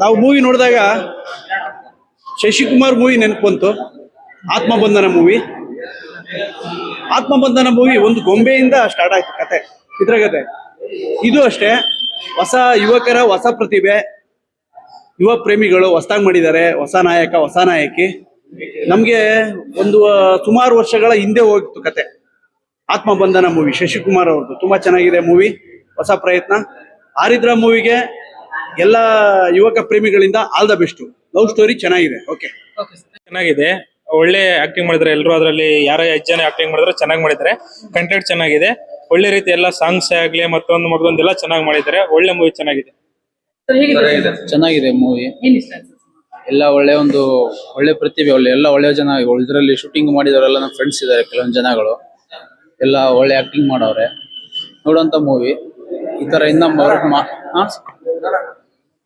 ನಾವು ಮೂವಿ ನೋಡಿದಾಗ ಶಶಿಕುಮಾರ್ ಮೂವಿ ನೆನಪು ಬಂತು. ಆತ್ಮಬಂಧನ ಮೂವಿ ಆತ್ಮಬಂಧನ ಮೂವಿ ಒಂದು ಗೊಂಬೆಯಿಂದ ಸ್ಟಾರ್ಟ್ ಆಯ್ತು ಕತೆ ಚಿತ್ರಕಥೆ ಇದು ಅಷ್ಟೇ, ಹೊಸ ಯುವಕರ ಹೊಸ ಪ್ರತಿಭೆ, ಯುವ ಪ್ರೇಮಿಗಳು ಹೊಸದಾಗಿ ಮಾಡಿದ್ದಾರೆ, ಹೊಸ ನಾಯಕ, ಹೊಸ ನಾಯಕಿ. ನಮಗೆ ಒಂದು ಸುಮಾರು ವರ್ಷಗಳ ಹಿಂದೆ ಹೋಗಿತ್ತು ಕತೆ. ಆತ್ಮಬಂಧನ ಮೂವಿ ಶಶಿಕುಮಾರ್ ಅವ್ರದ್ದು. ತುಂಬಾ ಚೆನ್ನಾಗಿದೆ ಮೂವಿ ಹೊಸ ಪ್ರಯತ್ನ. ಆರಿದ್ರ ಮೂವಿಗೆ ಎಲ್ಲ ಯುವಕ ಪ್ರೇಮಿಗಳಿಂದ all the best love story ಚೆನ್ನಾಗಿದೆ. ಓಕೆ ಚೆನ್ನಾಗಿದೆ. ಒಳ್ಳೆ ಆಕ್ಟಿಂಗ್ ಮಾಡಿದ್ರೆ ಎಲ್ಲರೂ ಅದರಲ್ಲಿ ಯಾರ ಜನ ಆಕ್ಟಿಂಗ್ ಮಾಡಿದ್ರೆ ಚೆನ್ನಾಗಿ ಮಾಡಿದ್ದಾರೆ. ಕಂಟೆಂಟ್ ಚೆನ್ನಾಗಿದೆ. ಒಳ್ಳೆ ರೀತಿ ಎಲ್ಲ ಸಾಂಗ್ಸ್ ಆಗ್ಲಿ ಮತ್ತೊಂದು ಮಗದೊಂದು ಎಲ್ಲ ಚೆನ್ನಾಗಿ ಮಾಡಿದ್ದಾರೆ. ಒಳ್ಳೆ ಮೂವಿ ಚೆನ್ನಾಗಿದೆ. ಚೆನ್ನಾಗಿದೆ. ಮೂವಿ ಎಲ್ಲ ಒಳ್ಳೆ ಒಂದು ಒಳ್ಳೆ ಪ್ರತಿಭೆ ಒಳ್ಳೆ ಎಲ್ಲ ಒಳ್ಳೆ ಜನ ಇದರಲ್ಲಿ ಶೂಟಿಂಗ್ ಮಾಡಿದವರೆಲ್ಲ ನಮ್ಮ ಫ್ರೆಂಡ್ಸ್ ಇದ್ದಾರೆ ಕೆಲವೊಂದು ಜನಗಳು. ಎಲ್ಲ ಒಳ್ಳೆ ಆಕ್ಟಿಂಗ್ ಮಾಡವ್ರೆ. ನೋಡುವಂತ ಮೂವಿ ಈ ತರ ಇನ್ನ ಮಾ ಹಾ?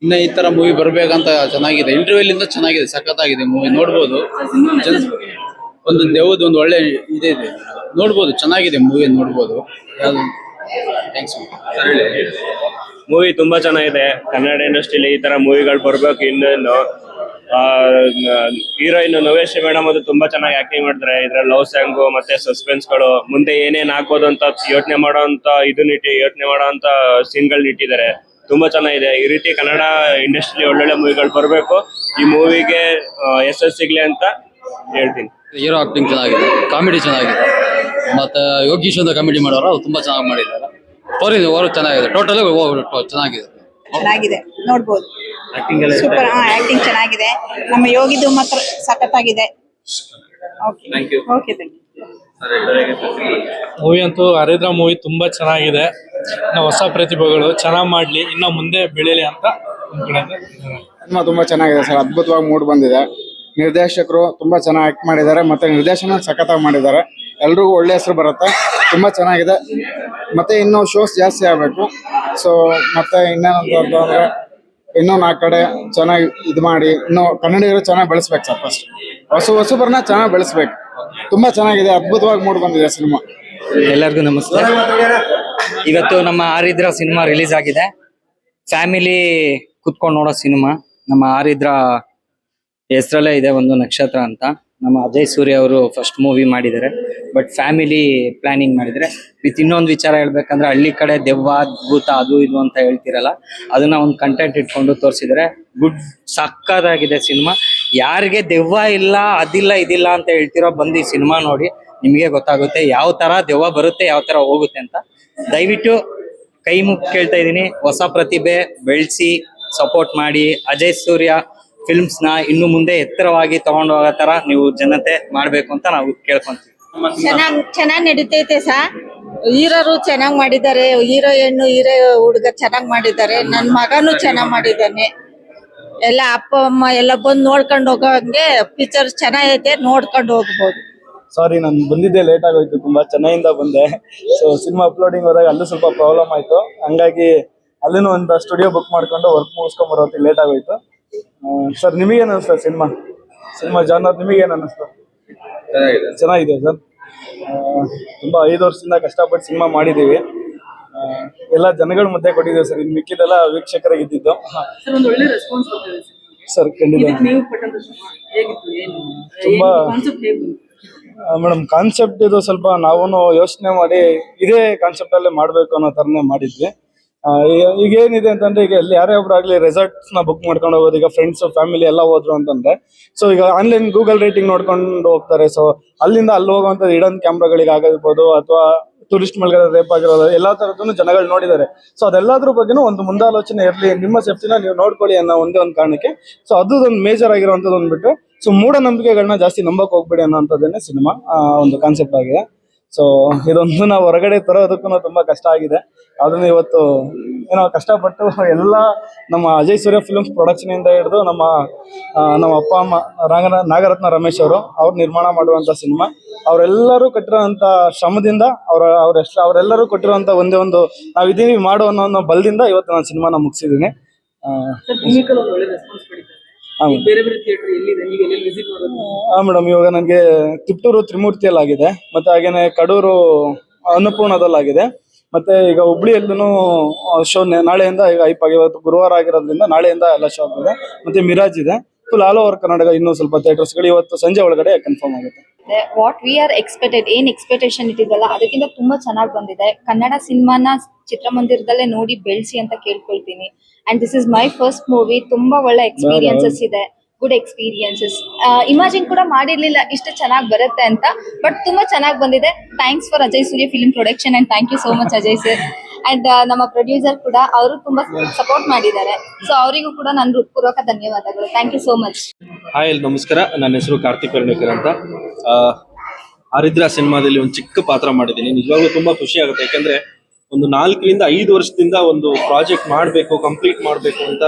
ಇನ್ನ ಈ ತರ ಮೂವಿ ಬರ್ಬೇಕಂತ ಚೆನ್ನಾಗಿದೆ. ಇಂಟರ್ವ್ಯೂಲ್ ಇಂದ ಚೆನ್ನಾಗಿದೆ, ಸಖತ್ತಾಗಿದೆ ಮೂವಿ ನೋಡ್ಬೋದು. ಒಂದು ದೇವದ ಒಂದು ಒಳ್ಳೆ ಇದೆ ಇದೆ ನೋಡ್ಬೋದು, ಚೆನ್ನಾಗಿದೆ ಮೂವಿ ನೋಡ್ಬೋದು. ಥ್ಯಾಂಕ್ಸ್ ಮೂವಿ ತುಂಬಾ ಚೆನ್ನಾಗಿದೆ. ಕನ್ನಡ ಇಂಡಸ್ಟ್ರಿಲಿ ಈ ತರ ಮೂವಿಗಳು ಬರ್ಬೇಕು ಇನ್ನೇನು ಹೀರೋಯಿನ್ ನವೇಶ್ ಮೇಡಮ್ ಅದು ತುಂಬಾ ಚೆನ್ನಾಗಿ ಆಕ್ಟಿಂಗ್ ಮಾಡಿದ್ರೆ ಇದ್ರ ಲವ್ ಸಾಂಗ್ ಮತ್ತೆ ಸಸ್ಪೆನ್ಸ್ಗಳು. ಮುಂದೆ ಏನೇನ್ ಆಗ್ಬೋದು ಅಂತ ಯೋಚನೆ ಮಾಡೋ ಅಂತ ಇದನ್ನ ಇಟ್ಟು ಯೋಚನೆ ಮಾಡೋ ಅಂತ ಗಳನ್ನ ಇಟ್ಟಿದ್ದಾರೆ. ತುಂಬಾ ಚೆನ್ನಾಗಿದೆ. ಈ ರೀತಿ ಕನ್ನಡ ಇಂಡಸ್ಟ್ರಿಲಿ ಒಳ್ಳೊಳ್ಳೆ ಮೂವಿಗಳು ಬರಬೇಕು. ಈ ಮೂವಿಗೆ ಯಶಸ್ಸು ಸಿಗ್ಲಿ ಅಂತ ಹೇಳ್ತೀನಿ. ಹೀರೋ ಆಕ್ಟಿಂಗ್ ಚೆನ್ನಾಗಿದೆ. ಕಾಮಿಡಿ ಚೆನ್ನಾಗಿದೆ. ಮತ್ತೆ ಯೋಗೀಶ್ ಅಂತ ಕಾಮಿಡಿ ಮಾಡೋರು ಅವ್ರು ತುಂಬಾ ಚೆನ್ನಾಗಿ ಮಾಡಿದ್ದಾರೆ. ಸ್ಟೋರಿ ಓವರ್ ಚೆನ್ನಾಗಿದೆ. ಟೋಟಲ್ ಚೆನ್ನಾಗಿದೆ. ಚೆನ್ನಾಗಿದೆ. ನೋಡ್ಬೋದು. ಸೂಪರ್ ಹಾ ಆಕ್ಟಿಂಗ್ ಚೆನ್ನಾಗಿದೆ. ನಮ್ಮ ಯೋಗಿದು ಮಾತ್ರ ಸಖತ್ತಾಗಿದೆ. Okay okay thank you movie ಅಂತೂ ಹರಿದ್ರ ಮೂವಿ ತುಂಬಾ ಚೆನ್ನಾಗಿದೆ. ಇನ್ನು ಹೊಸ ಪ್ರತಿಭೆಗಳು ಚೆನ್ನಾಗಿ ಮಾಡ್ಲಿ ಇನ್ನು ಮುಂದೆ ಬೆಳೀಲಿ ಅಂತ ಸಿನಿಮಾ ತುಂಬಾ ಚೆನ್ನಾಗಿದೆ ಸರ್ ಅದ್ಭುತವಾಗಿ ಮೂಡ್ ಬಂದಿದೆ. ನಿರ್ದೇಶಕರು ತುಂಬಾ ಚೆನ್ನಾಗಿ ಆಕ್ಟ್ ಮಾಡಿದ್ದಾರೆ ಮತ್ತೆ ನಿರ್ದೇಶನ ಸಖತ್ತಾಗಿ ಮಾಡಿದ್ದಾರೆ. ಎಲ್ರಿಗೂ ಒಳ್ಳೆ ಹೆಸರು ಬರುತ್ತೆ ತುಂಬಾ ಚೆನ್ನಾಗಿದೆ. ಮತ್ತೆ ಇನ್ನು ಶೋಸ್ ಜಾಸ್ತಿ ಆಗಬೇಕು. ಸೊ ಮತ್ತೆ ಇನ್ನೇನಂತ ಅಂದ್ರೆ ಇನ್ನೂ ನಾಲ್ಕು ಕಡೆ ಚೆನ್ನಾಗಿ ಇದು ಮಾಡಿ ಇನ್ನು ಕನ್ನಡಿಗರು ಚೆನ್ನಾಗಿ ಬೆಳೆಸ್ಬೇಕು ಸರ್ ಫಸ್ಟ್ ಹೊಸ ಹೊಸಬರನ್ನ ಚೆನ್ನಾಗಿ ಬೆಳೆಸ್ಬೇಕು. ತುಂಬಾ ಚೆನ್ನಾಗಿದೆ ಅದ್ಭುತವಾಗಿ ಮೂಡ್ ಬಂದಿದೆ ಸಿನಿಮಾ. ಎಲ್ಲರಿಗೂ ನಮಸ್ತೆ. ಇವತ್ತು ನಮ್ಮ ಆರಿದ್ರ ಸಿನಿಮಾ ರಿಲೀಸ್ ಆಗಿದೆ. ಫ್ಯಾಮಿಲಿ ಕುತ್ಕೊಂಡು ನೋಡೋ ಸಿನಿಮಾ. ನಮ್ಮ ಆರಿದ್ರ ಹೆಸರಲ್ಲೇ ಇದೆ ಒಂದು ನಕ್ಷತ್ರ ಅಂತ. ನಮ್ಮ ಅಜಯ್ ಸೂರ್ಯ ಅವರು ಫಸ್ಟ್ ಮೂವಿ ಮಾಡಿದ್ದಾರೆ. ಬಟ್ ಫ್ಯಾಮಿಲಿ ಪ್ಲಾನಿಂಗ್ ಮಾಡಿದ್ರೆ, ವಿತ್ ಇನ್ನೊಂದು ವಿಚಾರ ಹೇಳ್ಬೇಕಂದ್ರೆ ಹಳ್ಳಿ ಕಡೆ ದೆವ್ವ ಭೂತ ಅದು ಇದು ಅಂತ ಹೇಳ್ತಿರಲ್ಲ, ಅದನ್ನ ಒಂದು ಕಂಟೆಂಟ್ ಇಟ್ಕೊಂಡು ತೋರಿಸಿದ್ರೆ ಗುಡ್ ಸಕ್ಕದಾಗಿದೆ ಸಿನಿಮಾ. ಯಾರಿಗೆ ದೆವ್ವ ಇಲ್ಲ, ಅದಿಲ್ಲ, ಇದಿಲ್ಲ ಅಂತ ಹೇಳ್ತಿರೋ ಬಂದು ಈ ಸಿನಿಮಾ ನೋಡಿ, ನಿಮಗೆ ಗೊತ್ತಾಗುತ್ತೆ ಯಾವ ತರ ದೆವ್ವ ಬರುತ್ತೆ, ಯಾವ ತರ ಹೋಗುತ್ತೆ ಅಂತ. ದಯವಿಟ್ಟು ಕೈ ಮುಗ್ ಕೇಳ್ತಾ ಇದ್ದೀನಿ. ಹೊಸ ಪ್ರತಿಭೆ ಬೆಳೆಸಿ ಸಪೋರ್ಟ್ ಮಾಡಿ. ಅಜಯ್ ಸೂರ್ಯ ಫಿಲ್ಮ್ಸ್ನ ಇನ್ನು ಮುಂದೆ ಎತ್ತರವಾಗಿ ತಗೊಂಡು ಹೋಗೋ ತರ ನೀವು ಜನತೆ ಮಾಡಬೇಕು ಅಂತ ನಾವು ಕೇಳ್ಕೊಂತೀವಿ. ಚೆನ್ನಾಗ್ ಚೆನ್ನಾಗ್ ನಡೀತೈತೆ ಸಾ. ಹೀರೋರು ಚೆನ್ನಾಗ್ ಮಾಡಿದ್ದಾರೆ. ಹೀರೋ ಹೆಣ್ಣು, ಹೀರೋ ಹುಡುಗ ಚೆನ್ನಾಗ್ ಮಾಡಿದ್ದಾರೆ. ನನ್ ಮಗನು ಚೆನ್ನಾಗ್ ಮಾಡಿದ್ದಾನೆ. ಎಲ್ಲ ಅಪ್ಪ, ಅಮ್ಮ ಎಲ್ಲ ಬಂದು ನೋಡ್ಕೊಂಡು ಹೋಗೋಂಗೆ ಪಿಕ್ಚರ್ ಚೆನ್ನಾಗೈತೆ, ನೋಡ್ಕೊಂಡು ಹೋಗ್ಬೋದು. ಸಾರಿ ನಾನು ಬಂದಿದ್ದೆ ಲೇಟ್ ಆಗೋಯ್ತು. ತುಂಬಾ ಚೆನ್ನೈಯಿಂದ ಬಂದೆ. ಸೊ ಸಿನಿಮಾ ಅಪ್ಲೋಡಿಂಗ್ ಹೋದಾಗ ಅಲ್ಲೂ ಸ್ವಲ್ಪ ಪ್ರಾಬ್ಲಮ್ ಆಯ್ತು. ಹಂಗಾಗಿ ಅಲ್ಲಿನ ಒಂದು ಸ್ಟುಡಿಯೋ ಬುಕ್ ಮಾಡ್ಕೊಂಡು ವರ್ಕ್ ಮುಗಿಸ್ಕೊಂಡ್ ಬರೋತ್ತಿಗೆ ಲೇಟ್ ಆಗೋಯ್ತು. ಸರ್ ನಿಮಗೇನು ಅನಿಸ್ತು ಸಿನಿಮಾ ಸಿನಿಮಾ ಜಾನರ್ ನಿಮಗೇನು ಅನ್ನಿಸ್ತು ಚೆನ್ನಾಗಿದೆ. ಸರ್. ತುಂಬಾ ಐದು ವರ್ಷದಿಂದ ಕಷ್ಟಪಟ್ಟು ಸಿನಿಮಾ ಮಾಡಿದ್ದೀವಿ. ಎಲ್ಲ ಜನಗಳ ಮಧ್ಯೆ ಕೊಟ್ಟಿದ್ದೀವಿ ಸರ್. ಇನ್ನು ಮಿಕ್ಕಿದೆಲ್ಲ ವೀಕ್ಷಕರಿಗೆ ಇದ್ದಿದ್ದು. ಸರ್ ಒಂದು ಒಳ್ಳೆ ರೆಸ್ಪಾನ್ಸ್ ಬರ್ತಾ ಸರ್. ಖಂಡಿತ. ಇದಕ್ಕೆ ನೀವು ಪಟ್ಟಂತ ಶ್ರಮ ಹೇಗಿತ್ತು? ಏನು? ತುಂಬಾ ಕಾನ್ಸೆಪ್ಟ್ ಹೇಗೆ ಮೇಡಮ್ ಕಾನ್ಸೆಪ್ಟ್ ಇದು ಸ್ವಲ್ಪ ನಾವು ಯೋಚನೆ ಮಾಡಿ ಇದೇ ಕಾನ್ಸೆಪ್ಟ್ ಅಲ್ಲೇ ಮಾಡ್ಬೇಕು ಅನ್ನೋ ತರನೇ ಮಾಡಿದ್ವಿ. ಈಗ- ಏನಿದೆ ಅಂತಂದ್ರೆ ಈಗ ಎಲ್ಲಿ ಯಾರೇ ಒಬ್ರು ಆಗ್ಲಿ ರೆಸಾರ್ಟ್ಸ್ನ ಬುಕ್ ಮಾಡ್ಕೊಂಡು ಹೋಗೋದು, ಈಗ ಫ್ರೆಂಡ್ಸ್ ಫ್ಯಾಮಿಲಿ ಎಲ್ಲ ಹೋದ್ರು ಅಂತಂದ್ರೆ ಸೊ ಈಗ ಆನ್ಲೈನ್ ಗೂಗಲ್ ರೇಟಿಂಗ್ ನೋಡ್ಕೊಂಡು ಹೋಗ್ತಾರೆ. ಸೊ ಅಲ್ಲಿಂದ ಅಲ್ಲಿ ಹೋಗುವಂತ ಇಡನ್ ಕ್ಯಾಮ್ರಾಗಳಿಗೆ ಆಗಿರ್ಬೋದು ಅಥವಾ ಟೂರಿಸ್ಟ್ ಮಲ್ಗಳ ರೇಪ್ ಆಗಿರೋದು, ಎಲ್ಲಾ ತರದನ್ನು ಜನಗಳು ನೋಡಿದ್ದಾರೆ. ಸೊ ಅದೆಲ್ಲದ್ರ ಬಗ್ಗೆನೂ ಒಂದು ಮುಂದಾಲೋಚನೆ ಇರಲಿ, ನಿಮ್ಮ ಸೇಫ್ಟಿನ ನೀವು ನೋಡ್ಕೊಳ್ಳಿ ಅನ್ನೋ ಒಂದೇ ಒಂದು ಕಾರಣಕ್ಕೆ. ಸೊ ಅದು ಒಂದು ಮೇಜರ್ ಆಗಿರುವಂತದ್ದು ಅಂದ್ಬಿಟ್ಟು ಸೊ ಮೂಢನಂಬಿಕೆಗಳನ್ನ ಜಾಸ್ತಿ ನಂಬಕ್ ಹೋಗ್ಬೇಡಿ ಅನ್ನೋಂಥದ್ದೇನೆ ಸಿನಿಮಾ ಒಂದು ಕಾನ್ಸೆಪ್ಟ್ ಆಗಿದೆ. ಸೊ ಇದೊಂದು ನಾವು ಹೊರಗಡೆ ತರೋದಕ್ಕೂ ತುಂಬಾ ಕಷ್ಟ ಆಗಿದೆ. ಅದನ್ನ ಇವತ್ತು ಏನೋ ಕಷ್ಟಪಟ್ಟು ಎಲ್ಲ ನಮ್ಮ ಅಜಯ್ ಸೂರ್ಯ ಫಿಲ್ಮ್ಸ್ ಪ್ರೊಡಕ್ಷನ್ ಇಂದ ಹಿಡಿದು ನಮ್ಮ ನಮ್ಮ ಅಪ್ಪ, ಅಮ್ಮ, ರಾಂಗನ, ನಾಗರತ್ನ ರಮೇಶ್ ಅವರು ಅವ್ರು ನಿರ್ಮಾಣ ಮಾಡುವಂತ ಸಿನಿಮಾ ಅವರೆಲ್ಲರೂ ಕಟ್ಟಿರೋಂಥ ಶ್ರಮದಿಂದ ಅವರ ಅವರೆಷ್ಟು ಅವರೆಲ್ಲರೂ ಕೊಟ್ಟಿರುವಂತ ಒಂದೇ ಒಂದು ನಾವು ಇದೀವಿ ಮಾಡೋ ಅನ್ನೋ ಅನ್ನೋ ಬಲದಿಂದ ಇವತ್ತು ನಾನು ಸಿನಿಮಾನ ಮುಗಿಸಿದ್ದೀನಿ. ಬೇರೆ ಬೇರೆ ಥಿಯೇಟರ್ ಎಲ್ಲಿದೆ? ಎಲ್ಲೆಲ್ಲಿ ವಿಸಿಟ್ ಮಾಡೋದು? ಹಾ ಮೇಡಮ್ ಇವಾಗ ನನಗೆ ತಿಪ್ಟೂರು ತ್ರಿಮೂರ್ತಿಯಲ್ಲಾಗಿದೆ ಮತ್ತೆ ಹಾಗೇನೆ ಕಡೂರು ಅನ್ನಪೂರ್ಣದಲ್ಲಾಗಿದೆ. ಮತ್ತೆ ಈಗ ಹುಬ್ಳಿಯಲ್ಲೂ ಶೋ ನಾಳೆಯಿಂದ ಈಗ ಐಪ್ ಆಗಿ ಇವತ್ತು ಗುರುವಾರ ಆಗಿರೋದ್ರಿಂದ ನಾಳೆಯಿಂದ ಎಲ್ಲ ಶೋ ಆಗ್ತದೆ. ಮತ್ತೆ ಮಿರಾಜ್ ಇದೆ. ಫುಲ್ ಆಲ್ ಓವರ್ ಕರ್ನಾಟಕ ಇನ್ನೂ ಸ್ವಲ್ಪ ಥಿಯೇಟರ್ಸ್ಗಳು ಇವತ್ತು ಸಂಜೆ ಒಳಗಡೆ ಕನ್ಫರ್ಮ್ ಆಗುತ್ತೆ. ವಾಟ್ ವಿ ಆರ್ ಎಕ್ಸ್ಪೆಕ್ಟೆಡ್ ಏನ್ ಎಕ್ಸ್ಪೆಕ್ಟೇಷನ್ ಇಟ್ಟಿದ್ದಲ್ಲ ಅದಕ್ಕಿಂತ ತುಂಬಾ ಚೆನ್ನಾಗಿ ಬಂದಿದೆ. ಕನ್ನಡ ಸಿನಿಮಾನ ಚಿತ್ರಮಂದಿರದಲ್ಲೇ ನೋಡಿ ಬೆಳೆಸಿ ಅಂತ ಕೇಳ್ಕೊಳ್ತೀನಿ. And this is my first movie ತುಂಬಾ ಒಳ್ಳೆ ಎಕ್ಸ್ಪೀರಿಯನ್ಸಸ್ ಇದೆ. ಗುಡ್ ಎಕ್ಸ್ಪೀರಿಯನ್ಸಸ್ ಇಮ್ಯಾಜಿನ್ ಕೂಡ ಮಾಡಿರ್ಲಿಲ್ಲ ಇಷ್ಟು ಚೆನ್ನಾಗಿ ಬರುತ್ತೆ ಅಂತ. ಬಟ್ ತುಂಬಾ ಚೆನ್ನಾಗಿ ಬಂದಿದೆ. Thanks for Ajay Surya film production and thank you so much Ajay sir and ನಮ್ಮ ಪ್ರೊಡ್ಯೂಸರ್ ಕೂಡ ಅವರು ತುಂಬಾ ಸಪೋರ್ಟ್ ಮಾಡಿದ್ದಾರೆ. ಸೊ ಅವರಿಗೂ ಕೂಡ ನನ್ನ ಹೃತ್ಪೂರ್ವಕ ಧನ್ಯವಾದಗಳು. Thank you so much hi all ನಮಸ್ಕಾರ. ನನ್ನ ಹೆಸರು ಕಾರ್ತಿಕ್ ಕರ್ಣೇಕರ್ ಅಂತ. ಆ, ಆರಿದ್ರ ಸಿನಿಮಾದಲ್ಲಿ ಒಂದು ಚಿಕ್ಕ ಪಾತ್ರ ಮಾಡಿದ್ದೀನಿ. ನಿಜವಾಗ್ಲೂ ತುಂಬಾ ಖುಷಿ ಆಗುತ್ತೆ. ಯಾಕಂದ್ರೆ ಒಂದು ನಾಲ್ಕರಿಂದ ಐದು ವರ್ಷದಿಂದ ಒಂದು ಪ್ರಾಜೆಕ್ಟ್ ಮಾಡಬೇಕು ಕಂಪ್ಲೀಟ್ ಮಾಡಬೇಕು ಅಂತ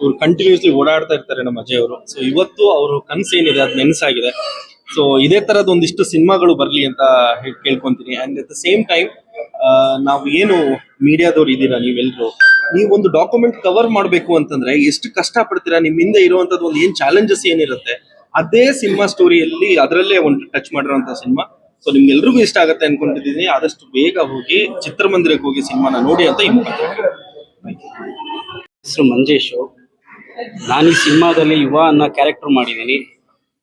ಇವ್ರು ಕಂಟಿನ್ಯೂಸ್ಲಿ ಓಡಾಡ್ತಾ ಇರ್ತಾರೆ ನಮ್ಮ ಅಜಯ್ ಅವರು. ಸೊ ಇವತ್ತು ಅವರು ಏನಿದೆ, ಅದು ನೆನಸಾಗಿದೆ. ಸೊ ಇದೇ ತರದ ಒಂದಿಷ್ಟು ಸಿನಿಮಾಗಳು ಬರಲಿ ಅಂತ ಕೇಳ್ಕೊಂತೀನಿ. And at the same time ನಾವು ಏನು ಮೀಡಿಯಾದವ್ರು ಇದ್ದೀರಾ ನೀವೆಲ್ಲರೂ ನೀವು ಒಂದು ಡಾಕ್ಯುಮೆಂಟ್ ಕವರ್ ಮಾಡಬೇಕು ಅಂತಂದ್ರೆ ಎಷ್ಟು ಕಷ್ಟ ಪಡ್ತೀರಾ ನಿಮ್ಮ ಹಿಂದೆ ಇರುವಂತದ್ದು ಒಂದು ಏನ್ ಚಾಲೆಂಜಸ್ ಏನಿರುತ್ತೆ, ಅದೇ ಸಿನಿಮಾ ಸ್ಟೋರಿಯಲ್ಲಿ ಅದರಲ್ಲೇ ಒಂದು ಟಚ್ ಮಾಡಿರೋಂಥ ಸಿನಿಮಾ. ಸೊ ನಿಮ್ಗೆಲ್ರಿಗೂ ಇಷ್ಟ ಆಗುತ್ತೆ ಅನ್ಕೊಂಡಿದ್ದೀನಿ. ಆದಷ್ಟು ಬೇಗ ಹೋಗಿ ಚಿತ್ರಮಂದಿರಕ್ಕೆ ಹೋಗಿ ಸಿನಿಮಾನ ನೋಡಿ ಅಂತ ಹೆಸರು ಮಂಜೇಶು. ನಾನು ಸಿನಿಮಾದಲ್ಲಿ ಯುವ ಅನ್ನೋ ಕ್ಯಾರೆಕ್ಟರ್ ಮಾಡಿದ್ದೀನಿ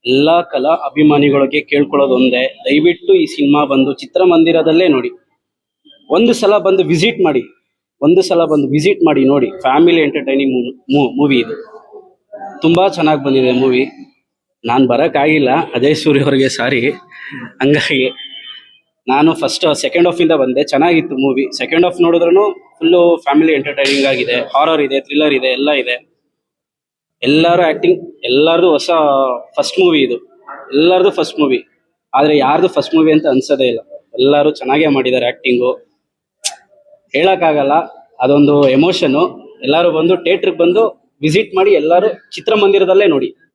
ಎಲ್ಲ ಕಲಾ ಅಭಿಮಾನಿಗಳಿಗೆ ಕೇಳ್ಕೊಳ್ಳೋದು ಒಂದೇ ದಯವಿಟ್ಟು ಈ ಸಿನಿಮಾ ಬಂದು ಚಿತ್ರಮಂದಿರದಲ್ಲೇ ನೋಡಿ. ಒಂದು ಸಲ ಬಂದು ವಿಸಿಟ್ ಮಾಡಿ. ಒಂದು ಸಲ ಬಂದು ವಿಸಿಟ್ ಮಾಡಿ ನೋಡಿ. ಫ್ಯಾಮಿಲಿ ಎಂಟರ್ಟೈನಿಂಗ್ ಮೂವಿ ಇದು. ತುಂಬ ಚೆನ್ನಾಗಿ ಬಂದಿದೆ ಮೂವಿ ನಾನು ಬರೋಕ್ಕಾಗಿಲ್ಲ ಅಜಯ್ ಸೂರ್ಯ ಅವರಿಗೆ ಸಾರಿ ಹಂಗಾಗಿ ನಾನು ಫಸ್ಟ್ ಸೆಕೆಂಡ್ ಹಾಫ್ ಇಂದ ಬಂದೆ. ಚೆನ್ನಾಗಿತ್ತು ಮೂವಿ ಸೆಕೆಂಡ್ ಹಾಫ್ ನೋಡಿದ್ರೂ ಫುಲ್ಲು ಫ್ಯಾಮಿಲಿ ಎಂಟರ್ಟೈನಿಂಗ್ ಆಗಿದೆ. ಹಾರರ್ ಇದೆ ಥ್ರಿಲ್ಲರ್ ಇದೆ, ಎಲ್ಲ ಇದೆ. ಎಲ್ಲರೂ ಆಕ್ಟಿಂಗ್ ಎಲ್ಲರದು ಹೊಸ ಫಸ್ಟ್ ಮೂವಿ ಇದು. ಎಲ್ಲರದು ಫಸ್ಟ್ ಮೂವಿ ಆದ್ರೆ ಯಾರ್ದು ಫಸ್ಟ್ ಮೂವಿ ಅಂತ ಅನ್ಸೋದೇ ಇಲ್ಲ. ಎಲ್ಲರೂ ಚೆನ್ನಾಗೇ ಮಾಡಿದ್ದಾರೆ ಆಕ್ಟಿಂಗು ಹೇಳಕ್ಕಾಗಲ್ಲ, ಅದೊಂದು ಎಮೋಷನು ಎಲ್ಲರೂ ಬಂದು ಥಿಯೇಟ್ರಿಗೆ ಬಂದು ವಿಸಿಟ್ ಮಾಡಿ ಎಲ್ಲರೂ ಚಿತ್ರಮಂದಿರದಲ್ಲೇ ನೋಡಿ.